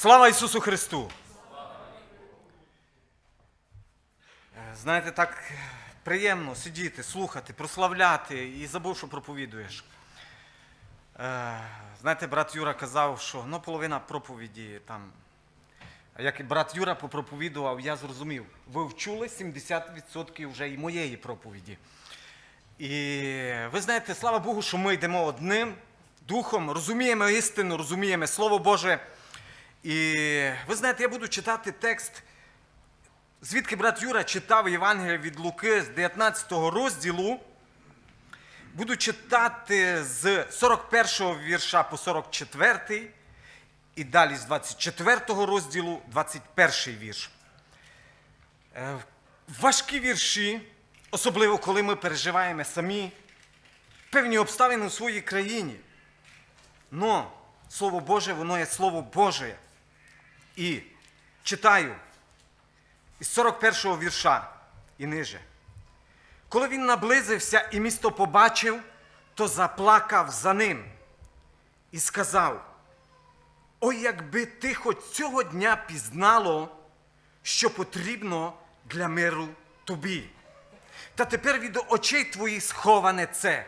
Слава Ісусу Христу! Е, Знаєте, так приємно сидіти, слухати, прославляти і забув, що проповідуєш. Е, Знаєте, брат Юра казав, що ну, половина проповіді там. Як брат Юра попроповідував, я зрозумів, ви вчули 70% вже і моєї проповіді. І ви знаєте, слава Богу, що ми йдемо одним духом, розуміємо істину, розуміємо Слово Боже. І ви знаєте, я буду читати текст, звідки брат Юра читав Євангелія від Луки з 19 розділу. Буду читати з 41 вірша по 44 і далі з 24 розділу 21 вірш. Е, Важкі вірші, особливо коли ми переживаємо самі певні обставини у своїй країні. Но Слово Боже, воно є Слово Боже. І читаю із 41-го вірша і ниже. Коли він наблизився і місто побачив, то заплакав за ним і сказав: Ой, якби ти хоч цього дня пізнало, що потрібно для миру тобі. Та тепер від очей твоїх сховане це.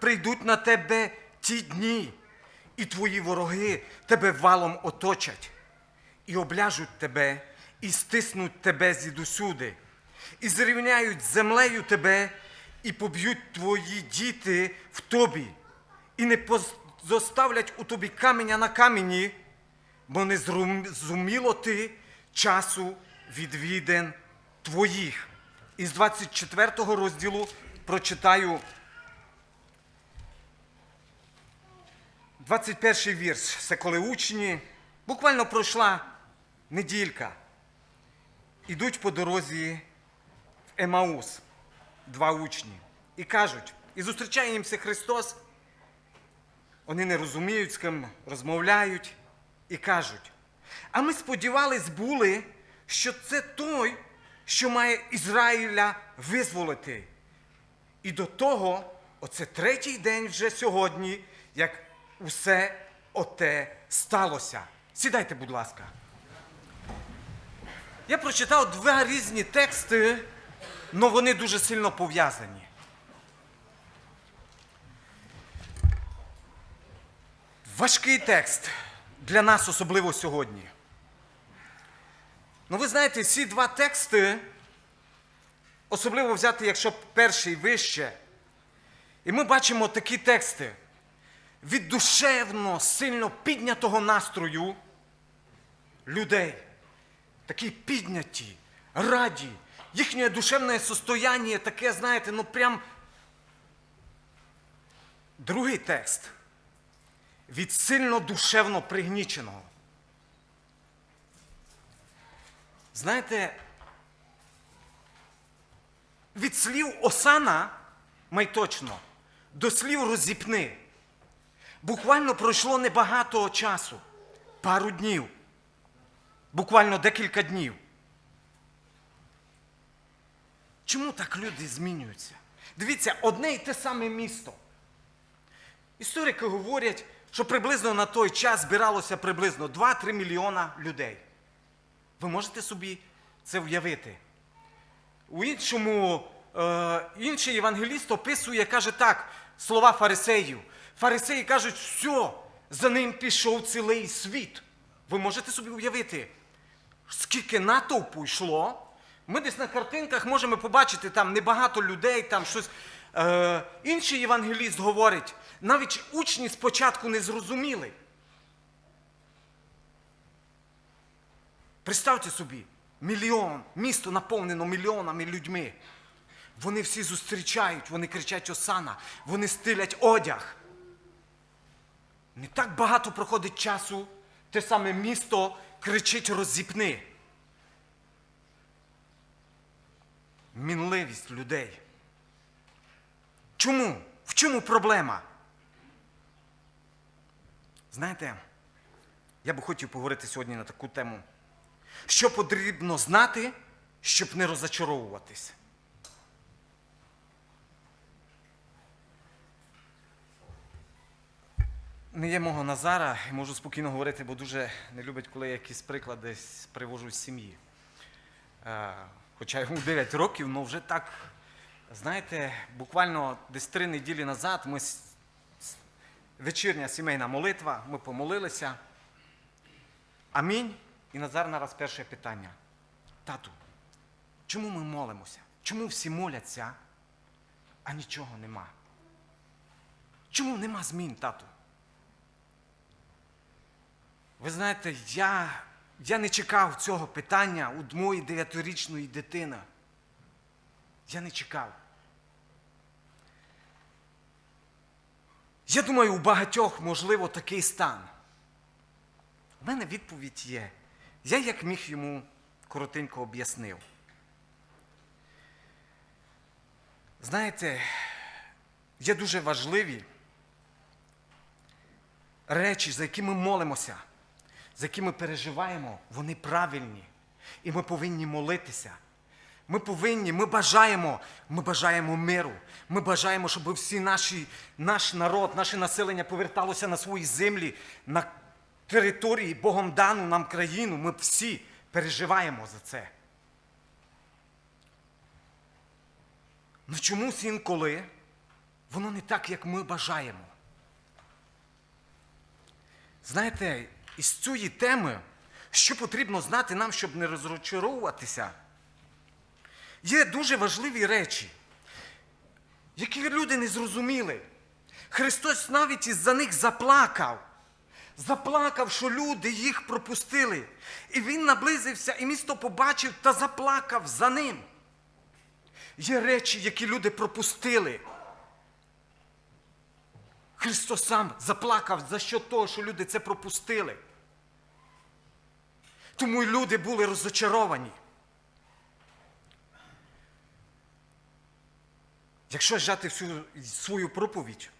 Прийдуть на тебе ті дні, і твої вороги тебе валом оточать, і обляжуть тебе, і стиснуть тебе звідусюди, і зрівняють землею тебе, і поб'ють твої діти в тобі, і не поз- зоставлять у тобі каменя на камені, бо не зрум- зуміло ти часу відвіден твоїх. Із 24 розділу прочитаю 21 вірш. Це коли учні, буквально пройшла неділька. Ідуть по дорозі в Емаус, два учні, і кажуть, і зустрічає їмся Христос. Вони не розуміють, з ким розмовляють, і кажуть: а ми сподівались були, що це той, що має Ізраїля визволити. І до того, оце третій день вже сьогодні, як усе оте сталося. Сідайте, будь ласка. Я прочитав два різні тексти, але вони дуже сильно пов'язані. Важкий текст для нас, особливо сьогодні. Ну, ви знаєте, ці два тексти, особливо взяти, якщо перший вище, і ми бачимо такі тексти від душевно, сильно піднятого настрою людей. Такі підняті, раді. Їхнє душевне состояння таке, знаєте, ну прям. Другий текст від сильно душевно пригніченого. Знаєте, від слів Осана майточно до слів розіпни. Буквально пройшло небагато часу, пару днів, буквально декілька днів. Чому так люди змінюються? Дивіться, одне і те саме місто. Історики говорять, що приблизно на той час збиралося приблизно 2-3 мільйона людей. Ви можете собі це уявити? У іншому, е, інший євангеліст описує, каже так, слова фарисеїв. Фарисеї кажуть, все, за ним пішов цілий світ. Ви можете собі уявити, скільки натовпу йшло. Ми десь на картинках можемо побачити там небагато людей, там щось. Е, інший євангеліст говорить, навіть учні спочатку не зрозуміли. Представте собі, мільйон, місто наповнено мільйонами людьми. Вони всі зустрічають, вони кричать Осана, вони стилять одяг. Не так багато проходить часу, те саме місто кричить роззіпни. Мінливість людей. Чому? В чому проблема? Знаєте, я би хотів поговорити сьогодні на таку тему. Що потрібно знати, щоб не розочаровуватись? Не є мого Назара, і можу спокійно говорити, бо дуже не любить, коли я якісь приклади привожу з сім'ї. Е, Хоча йому 9 років, але вже так, знаєте, буквально десь три неділі назад ми вечірня сімейна молитва, ми помолилися. Амінь. І Назар нараз перше питання. Тату, чому ми молимося? Чому всі моляться, а нічого нема? Чому нема змін, тату? Ви знаєте, я, я не чекав цього питання у моєї дев'ятирічної дитини. Я не чекав. Я думаю, у багатьох, можливо, такий стан. У мене відповідь є. Я як міг йому коротенько об'яснив. Знаєте, є дуже важливі речі, за які ми молимося, за які ми переживаємо, вони правильні. І ми повинні молитися. Ми повинні, ми бажаємо, ми бажаємо миру. Ми бажаємо, щоб всі наші, наш народ, наше населення поверталося на свої землі, на території Богом дану нам країну. Ми всі переживаємо за це. Ну чомусь інколи воно не так, як ми бажаємо. Знаєте, із цієї теми, що потрібно знати нам, щоб не розчаровуватися, є дуже важливі речі, які люди не зрозуміли. Христос навіть із-за них заплакав. Заплакав, що люди їх пропустили. І він наблизився, і місто побачив та заплакав за ним. Є речі, які люди пропустили. Христос сам заплакав за що того, що люди це пропустили. Тому й люди були розочаровані. Якщо взяти всю свою проповідь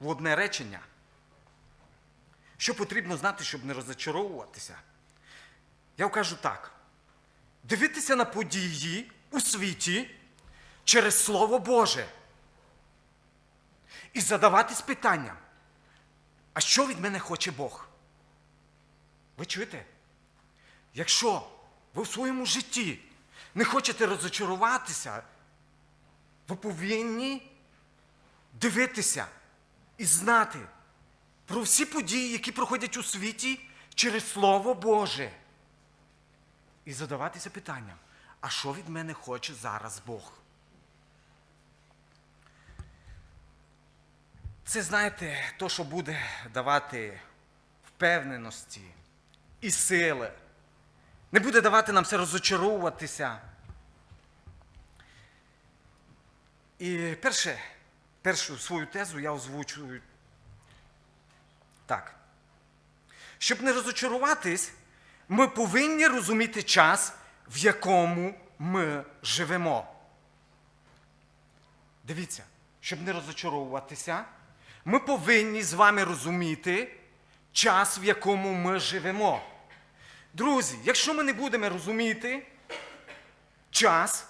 в одне речення, що потрібно знати, щоб не розочаровуватися? Я кажу так: дивитися на події у світі через Слово Боже і задаватись питанням, а що від мене хоче Бог? Ви чуєте? Якщо ви в своєму житті не хочете розочаруватися, ви повинні дивитися і знати про всі події, які проходять у світі через Слово Боже. І задаватися питанням, а що від мене хоче зараз Бог? Це, знаєте, то, що буде давати впевненості і сили. Не буде давати нам все розочаровуватися. І перше, першу свою тезу я озвучую так. Щоб не розочаруватись, ми повинні розуміти час, в якому ми живемо. Дивіться, щоб не розочаровуватися, ми повинні з вами розуміти час, в якому ми живемо. Друзі, якщо ми не будемо розуміти час,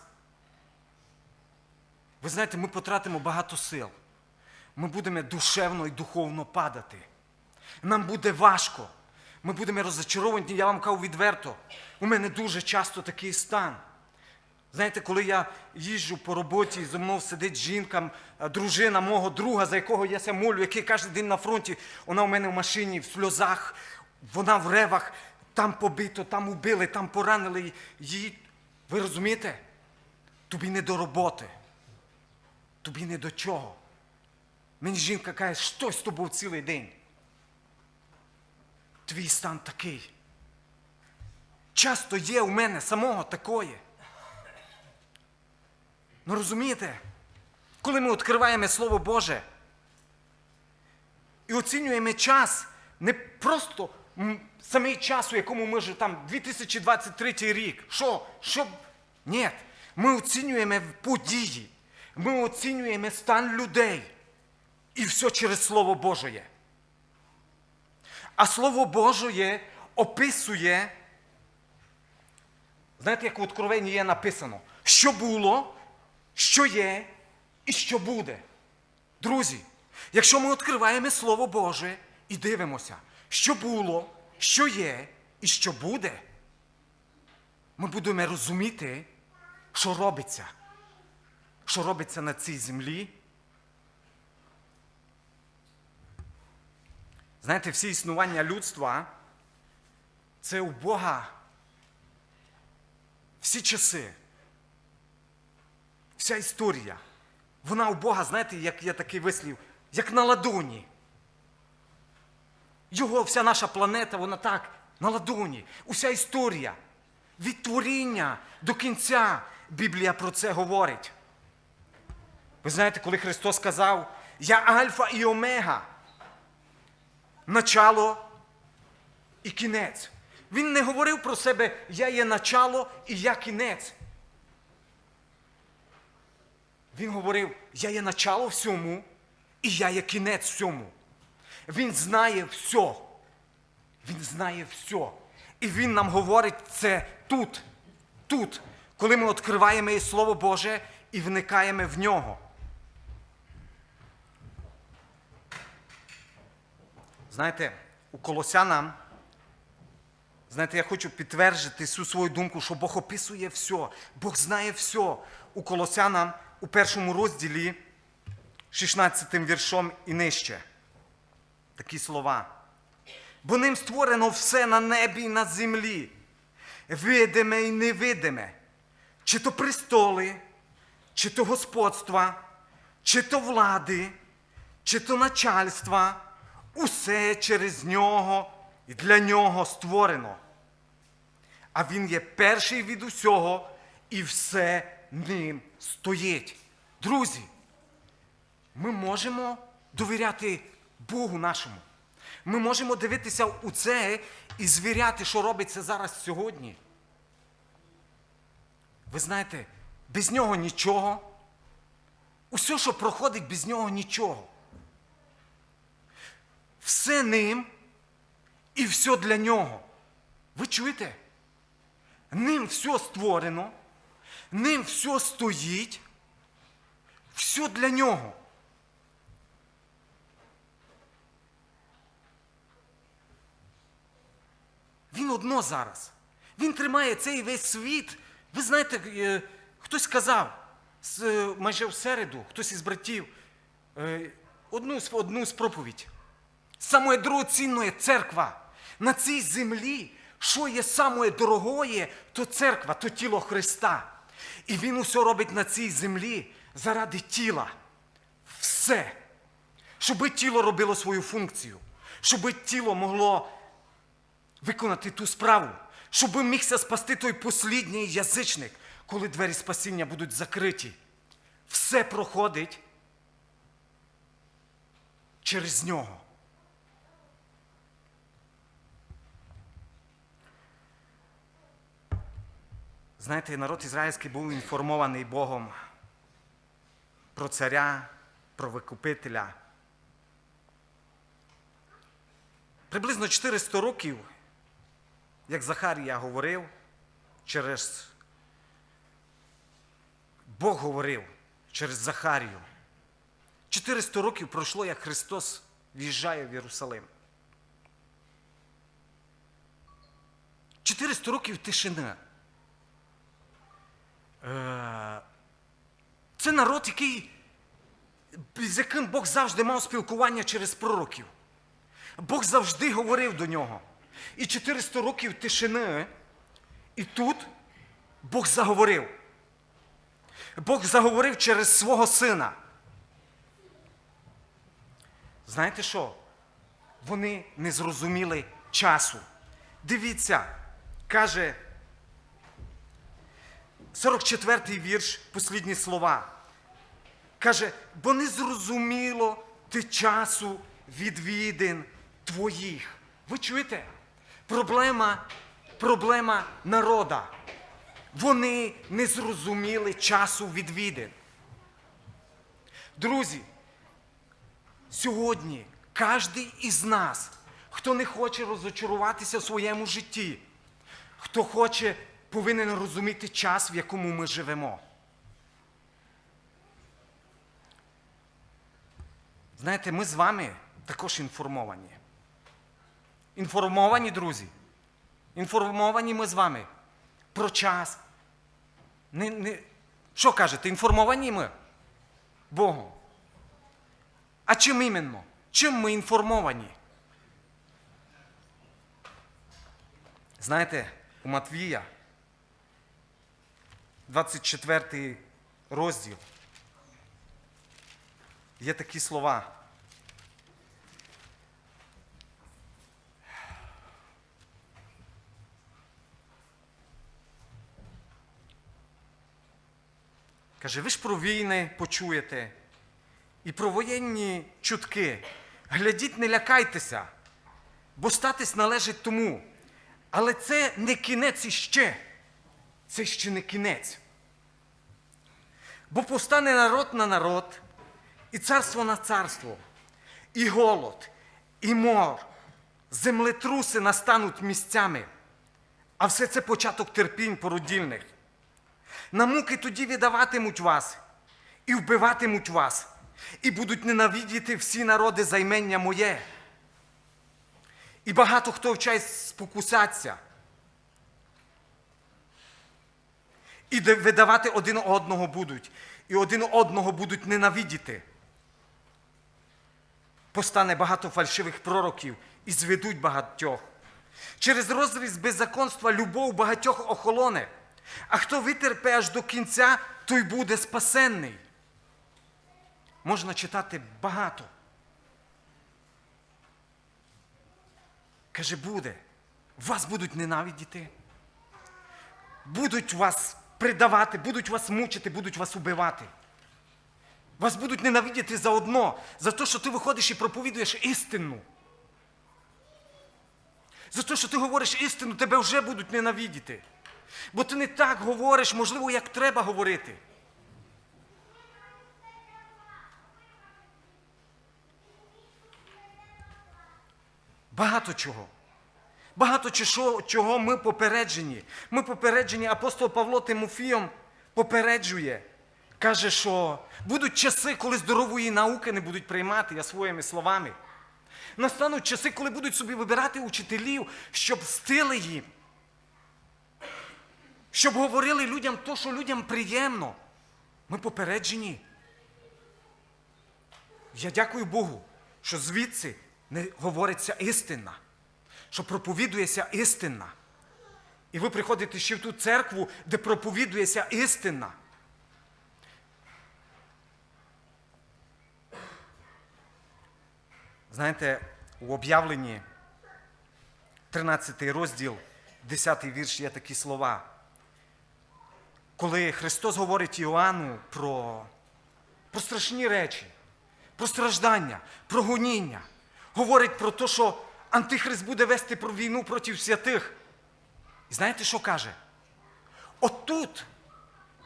ви знаєте, ми потратимо багато сил. Ми будемо душевно і духовно падати. Нам буде важко. Ми будемо розочаровані, я вам кажу відверто. У мене дуже часто такий стан. Знаєте, коли я їжджу по роботі, зі мною сидить жінка, е, дружина мого друга, за якого я ся молю, який кожен день на фронті, вона у мене в машині, в сльозах, вона в ревах, там побито, там убили, там поранили її. Ви розумієте? Тобі не до роботи. Тобі не до чого. Мені жінка каже, що з тобою цілий день. Твій стан такий. Часто є у мене самого такої. Ну розумієте, коли ми відкриваємо Слово Боже і оцінюємо час, не просто самий час, у якому ми живемо, там 2023 рік. Що? Що? Ні. Ми оцінюємо події, ми оцінюємо стан людей. І все через Слово Божє. А Слово Божє описує, знаєте, як в Откровенні є написано, що було, що є і що буде. Друзі, якщо ми відкриваємо Слово Боже і дивимося, що було, що є і що буде, ми будемо розуміти, що робиться, що робиться на цій землі. Знаєте, всі існування людства це у Бога всі часи, вся історія. Вона у Бога, знаєте, як є такий вислів, як на ладоні. Його вся наша планета, вона так, на ладоні. Уся історія. Від творіння до кінця Біблія про це говорить. Ви знаєте, коли Христос сказав, я Альфа і Омега, начало і кінець. Він не говорив про себе, я є начало і я кінець. Він говорив, я є начало всьому, і я є кінець всьому. Він знає все. Він знає все. І Він нам говорить це тут, тут, коли ми відкриваємо і Слово Боже і вникаємо в нього. Знаєте, у Колосянам, знаєте, я хочу підтвердити цю свою думку, що Бог описує все, Бог знає все. У Колосянам у першому розділі, 16 віршом і нижче. Такі слова. Бо ним створено все на небі і на землі, видиме і невидиме, чи то престоли, чи то господства, чи то влади, чи то начальства, усе через нього і для нього створено. А він є перший від усього, і все ним стоїть. Друзі, ми можемо довіряти Богу нашому. Ми можемо дивитися у це і звіряти, що робиться зараз сьогодні. Ви знаєте, без нього нічого. Усе, що проходить, без нього нічого. Все ним і все для нього. Ви чуєте? Ним все створено, ним все стоїть, все для нього. Він одно зараз. Він тримає цей весь світ. Ви знаєте, е, хтось сказав е, майже в середу, хтось із братів, е, одну, з- одну з проповідь. Самое дорогоцінне церква. На цій землі, що є самое дорогое, то церква, то тіло Христа. І Він усе робить на цій землі заради тіла. Все. Щоби тіло робило свою функцію, щоби тіло могло виконати ту справу, щоб мігся спасти той послідній язичник, коли двері спасіння будуть закриті. Все проходить через нього. Знаєте, народ ізраїльський був інформований Богом про царя, про викупителя. Приблизно 400 років, як Захарія говорив, через Бог говорив через Захарію. 400 років пройшло, як Христос в'їжджає в Єрусалим. 400 років тишини. Е, Це народ, який, з яким Бог завжди мав спілкування через пророків. Бог завжди говорив до нього. І 400 років тишини, і тут Бог заговорив. Бог заговорив через свого сина. Знаєте що? Вони не зрозуміли часу. Дивіться, каже 44-й вірш, послідні слова. Каже, бо не зрозуміло ти часу відвідин твоїх. Ви чуєте? Проблема, проблема народа. Вони не зрозуміли часу відвідин. Друзі, сьогодні кожен із нас, хто не хоче розочаруватися в своєму житті, хто хоче, повинен розуміти час, в якому ми живемо. Знаєте, ми з вами також інформовані. Інформовані, друзі. Інформовані ми з вами про час. Не, не... Що кажете? Інформовані ми Богом. А чим іменно? Чим ми інформовані? Знаєте, у Матвія, 24 розділ, є такі слова. Каже, ви ж про війни почуєте і про воєнні чутки. Глядіть, не лякайтеся, бо статись належить тому. Але це не кінець іще. Це ще не кінець. Бо повстане народ на народ, і царство на царство, і голод, і мор, землетруси настануть місцями, а все це початок терпінь породільних. На муки тоді віддаватимуть вас, і вбиватимуть вас, і будуть ненавидіти всі народи за імення моє. І багато хто вчай спокусаться. І видавати один одного будуть, і один одного будуть ненавидіти. Постане багато фальшивих пророків і зведуть багатьох. Через розріз беззаконства любов багатьох охолоне. А хто витерпе аж до кінця, той буде спасенний. Можна читати багато. Каже, буде. Вас будуть ненавидіти. Будуть вас предавати, будуть вас мучити, будуть вас убивати. Вас будуть ненавидіти за одно, за те, що ти виходиш і проповідуєш істину. За те, що ти говориш істину, тебе вже будуть ненавидіти. Бо ти не так говориш, можливо, як треба говорити. Багато чого. Багато чого, ми попереджені. Ми попереджені, апостол Павло Тимофієм попереджує. Каже, що будуть часи, коли здорової науки не будуть приймати, я своїми словами. Настануть часи, коли будуть собі вибирати учителів, щоб стили їм. Щоб говорили людям то, що людям приємно. Ми попереджені. Я дякую Богу, що звідси не говориться істина, що проповідується істина. І ви приходите ще в ту церкву, де проповідується істина. Знаєте, у об'явленні 13 розділ, 10 вірш є такі слова. Коли Христос говорить Іоанну про, про страшні речі, про страждання, про гоніння, говорить про те, що Антихрист буде вести про війну проти святих. І знаєте, що каже? Отут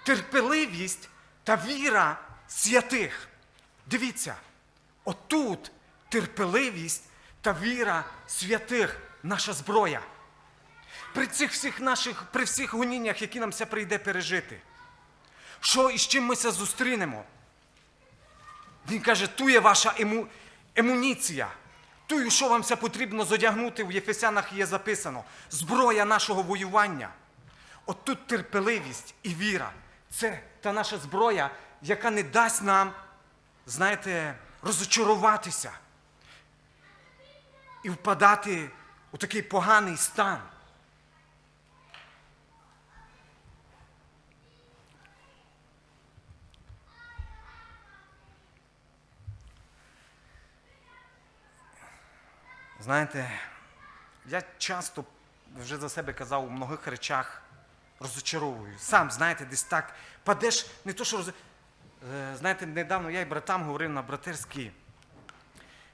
терпеливість та віра святих. Дивіться, отут терпеливість та віра святих наша зброя. При цих всіх наших, при всіх гоніннях, які нам все прийде пережити. Що і з чим ми це зустрінемо? Він каже, ту є ваша ему, емуніція. Тую, що вам все потрібно зодягнути, в Єфесянах є записано. Зброя нашого воювання. От тут терпеливість і віра. Це та наша зброя, яка не дасть нам, знаєте, розочаруватися і впадати у такий поганий стан. Знаєте, я часто вже за себе казав у многих речах розочаровую. Сам, знаєте, десь так падеш, не то, що роз... Е, Знаєте, недавно я і братам говорив на братерській.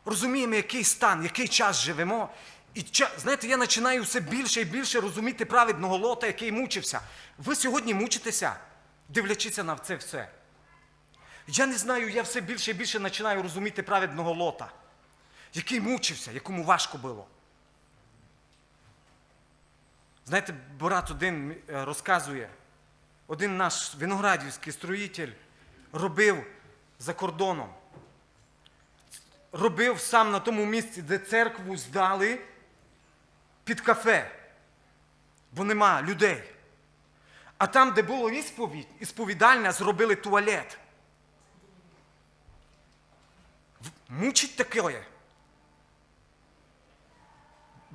Розуміємо, який стан, який час живемо. І знаєте, я починаю все більше і більше розуміти праведного лота, який мучився. Ви сьогодні мучитеся, дивлячися на це все. Я не знаю, я все більше і більше починаю розуміти праведного лота який мучився, якому важко було. Знаєте, брат один е, розказує, один наш виноградівський строїтель робив за кордоном. Робив сам на тому місці, де церкву здали, під кафе, бо нема людей. А там, де було ісповідь, ісповідальня, зробили туалет. Мучить таке.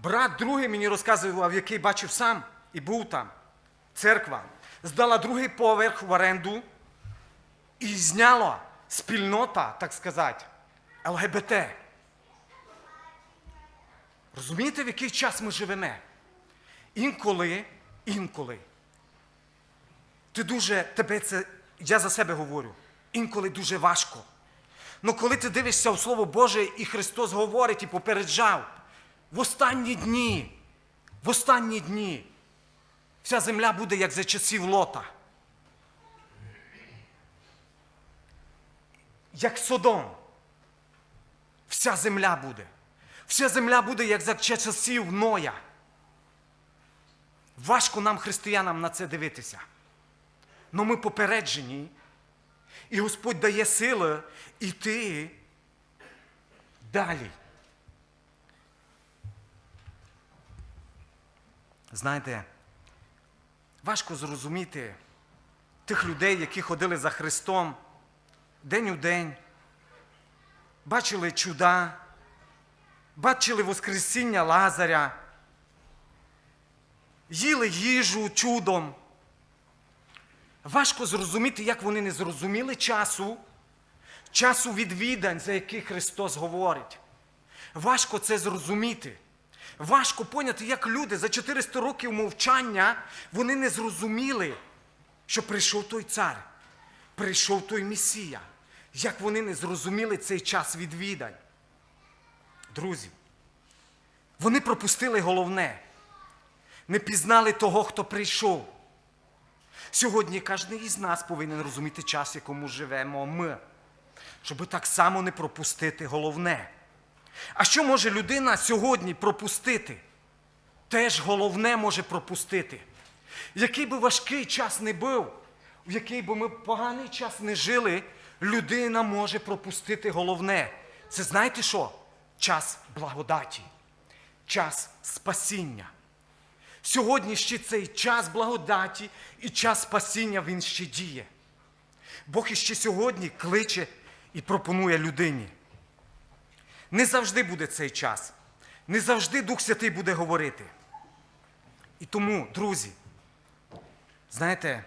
Брат другий мені розказував, який бачив сам і був там. Церква здала другий поверх в оренду і зняла спільнота, так сказати, ЛГБТ. Розумієте, в який час ми живемо? Інколи, інколи. Ти дуже, тебе це, я за себе говорю, інколи дуже важко. Ну коли ти дивишся в Слово Боже, і Христос говорить і попереджав, в останні дні, в останні дні вся земля буде як за часів лота. Як Содом. Вся земля буде. Вся земля буде, як за часів Ноя. Важко нам, християнам, на це дивитися. Но ми попереджені, і Господь дає сили йти далі. Знаєте, важко зрозуміти тих людей, які ходили за Христом день у день, бачили чуда, бачили Воскресіння Лазаря, їли їжу чудом. Важко зрозуміти, як вони не зрозуміли часу, часу відвідань, за який Христос говорить. Важко це зрозуміти. Важко поняти, як люди за 400 років мовчання вони не зрозуміли, що прийшов той цар, прийшов той Месія. Як вони не зрозуміли цей час відвідань. Друзі, вони пропустили головне, не пізнали того, хто прийшов. Сьогодні кожен із нас повинен розуміти час, в якому живемо ми, щоб так само не пропустити головне. А що може людина сьогодні пропустити? Теж головне може пропустити. Який би важкий час не був, в який би ми поганий час не жили, людина може пропустити головне. Це знаєте що? Час благодаті, час спасіння. Сьогодні ще цей час благодаті і час спасіння він ще діє. Бог іще сьогодні кличе і пропонує людині. Не завжди буде цей час. Не завжди Дух Святий буде говорити. І тому, друзі, знаєте,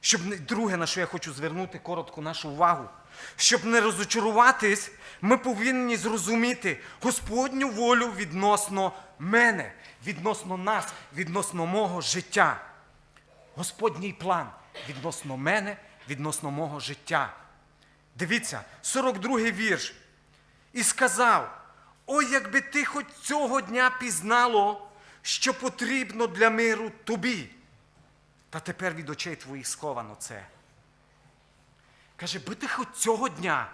щоб друге, на що я хочу звернути коротко нашу увагу, щоб не розочаруватись, ми повинні зрозуміти Господню волю відносно мене, відносно нас, відносно мого життя. Господній план відносно мене, відносно мого життя. Дивіться, 42-й вірш. І сказав: Ой, якби ти хоч цього дня пізнало, що потрібно для миру тобі. Та тепер від очей твоїх сховано це. Каже, би ти хоч цього дня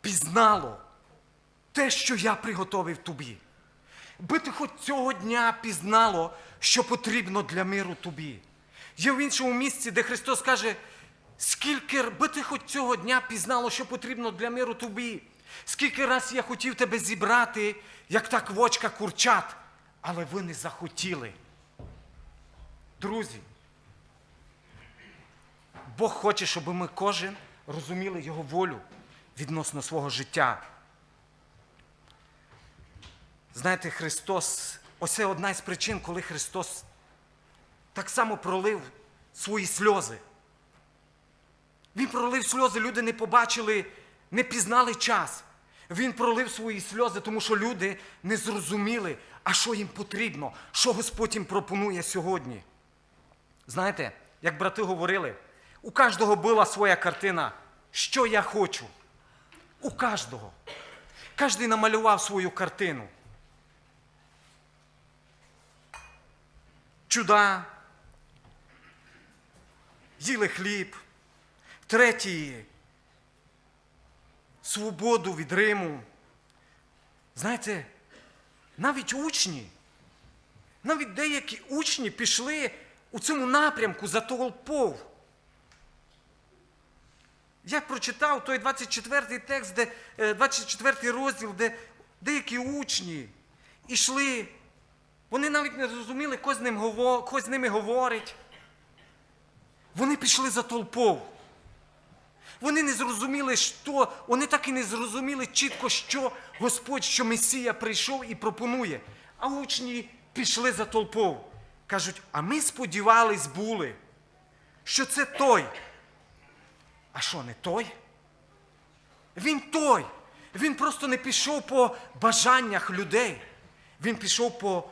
пізнало те, що я приготовив тобі. Би ти хоч цього дня пізнало, що потрібно для миру тобі. Є в іншому місці, де Христос каже, скільки би ти хоч цього дня пізнало, що потрібно для миру тобі. Скільки раз я хотів тебе зібрати, як та квочка курчат, але ви не захотіли. Друзі, Бог хоче, щоб ми кожен розуміли Його волю відносно свого життя. Знаєте, Христос, ось це одна із причин, коли Христос так само пролив свої сльози. Він пролив сльози, люди не побачили, не пізнали час. Він пролив свої сльози, тому що люди не зрозуміли, а що їм потрібно, що Господь їм пропонує сьогодні. Знаєте, як брати говорили, у кожного була своя картина, що я хочу. У кожного. Кожен намалював свою картину. Чуда, їли хліб, третій свободу від Риму. Знаєте, навіть учні, навіть деякі учні пішли у цьому напрямку за толпов. Я прочитав той 24 текст, де, е, 24 розділ, де деякі учні йшли Вони навіть не зрозуміли, хто з, ними говорить. Вони пішли за толпою. Вони не зрозуміли, що, вони так і не зрозуміли чітко, що Господь, що Месія прийшов і пропонує. А учні пішли за толпою. Кажуть, а ми сподівались були, що це той. А що, не той? Він той. Він просто не пішов по бажаннях людей. Він пішов по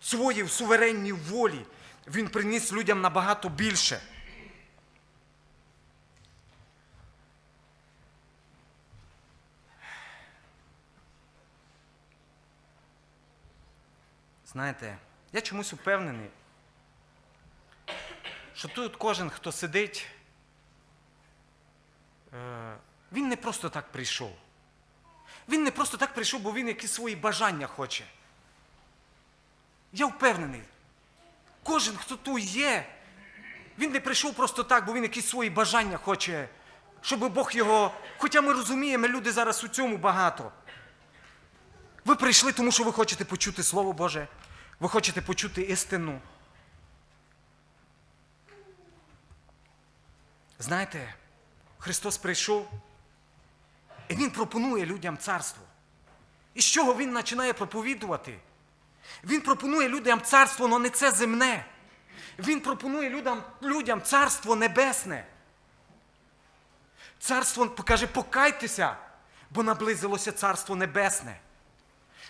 своїй суверенній волі. Він приніс людям набагато більше. Знаєте, я чомусь упевнений, що тут кожен, хто сидить, е, він не просто так прийшов. Він не просто так прийшов, бо він якісь свої бажання хоче. Я впевнений, кожен, хто тут є, він не прийшов просто так, бо він якісь свої бажання хоче, щоб Бог його. Хоча ми розуміємо, люди зараз у цьому багато. Ви прийшли, тому що ви хочете почути Слово Боже, ви хочете почути істину. Знаєте, Христос прийшов, і Він пропонує людям царство. І з чого Він починає проповідувати? Він пропонує людям царство, але не це земне. Він пропонує людям, людям царство небесне. Царство покаже, покайтеся, бо наблизилося царство небесне.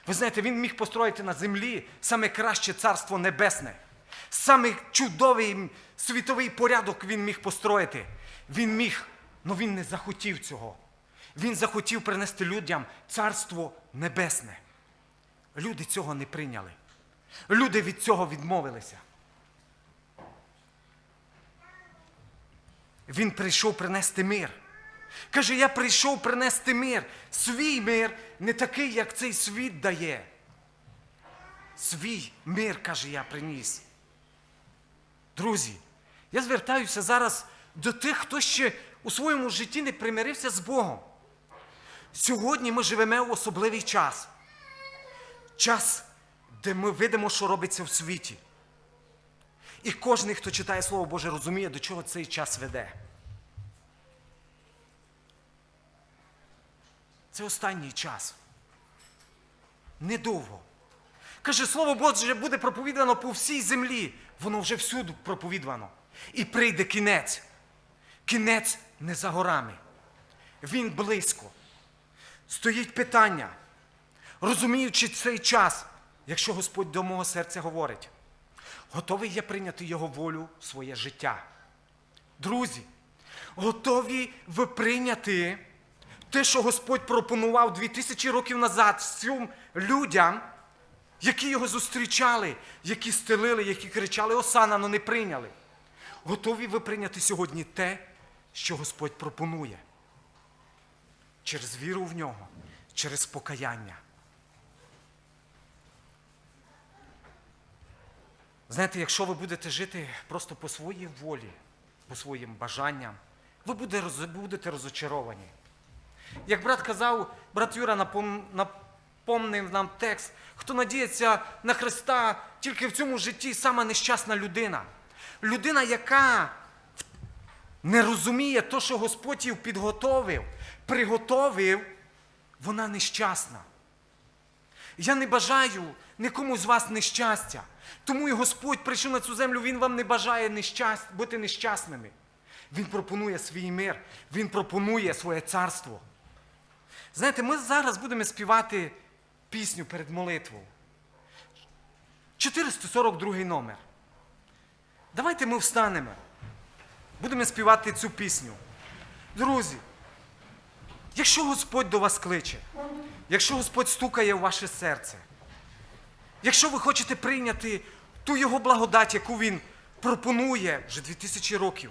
Ви знаєте, він міг построїти на землі саме краще царство небесне. Саме чудовий світовий порядок він міг построїти. Він міг, але він не захотів цього. Він захотів принести людям царство небесне. Люди цього не прийняли. Люди від цього відмовилися. Він прийшов принести мир. Каже, я прийшов принести мир. Свій мир не такий, як цей світ дає. Свій мир, каже, я приніс. Друзі, я звертаюся зараз до тих, хто ще у своєму житті не примирився з Богом. Сьогодні ми живемо в особливий час. Час, де ми видимо, що робиться в світі. І кожен, хто читає Слово Боже, розуміє, до чого цей час веде. Це останній час. Недовго. Каже, Слово Боже буде проповідано по всій землі. Воно вже всюди проповідано. І прийде кінець. Кінець не за горами. Він близько. Стоїть питання, розуміючи цей час, якщо Господь до мого серця говорить, готовий я прийняти Його волю в своє життя. Друзі, готові ви прийняти те, що Господь пропонував 2000 років назад всім людям, які його зустрічали, які стелили, які кричали Осана, але не прийняли. Готові ви прийняти сьогодні те, що Господь пропонує через віру в нього, через покаяння. Знаєте, якщо ви будете жити просто по своїй волі, по своїм бажанням, ви будете розочаровані. Як брат казав, брат Юра напом- напомнив нам текст, хто надіється на Христа тільки в цьому житті сама нещасна людина. Людина, яка не розуміє то, що Господь їй підготовив, приготовив, вона нещасна. Я не бажаю нікому з вас нещастя. Тому і Господь прийшов на цю землю, Він вам не бажає нещасть, бути нещасними. Він пропонує свій мир, Він пропонує своє царство. Знаєте, ми зараз будемо співати пісню перед молитвою. 442 номер. Давайте ми встанемо. Будемо співати цю пісню. Друзі, якщо Господь до вас кличе, якщо Господь стукає в ваше серце, якщо ви хочете прийняти ту Його благодать, яку Він пропонує вже 2000 років,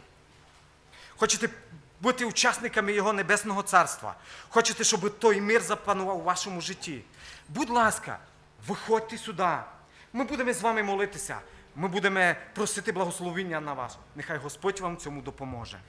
хочете бути учасниками Його Небесного Царства, хочете, щоб той мир запанував у вашому житті, будь ласка, виходьте сюди. Ми будемо з вами молитися. Ми будемо просити благословення на вас. Нехай Господь вам цьому допоможе.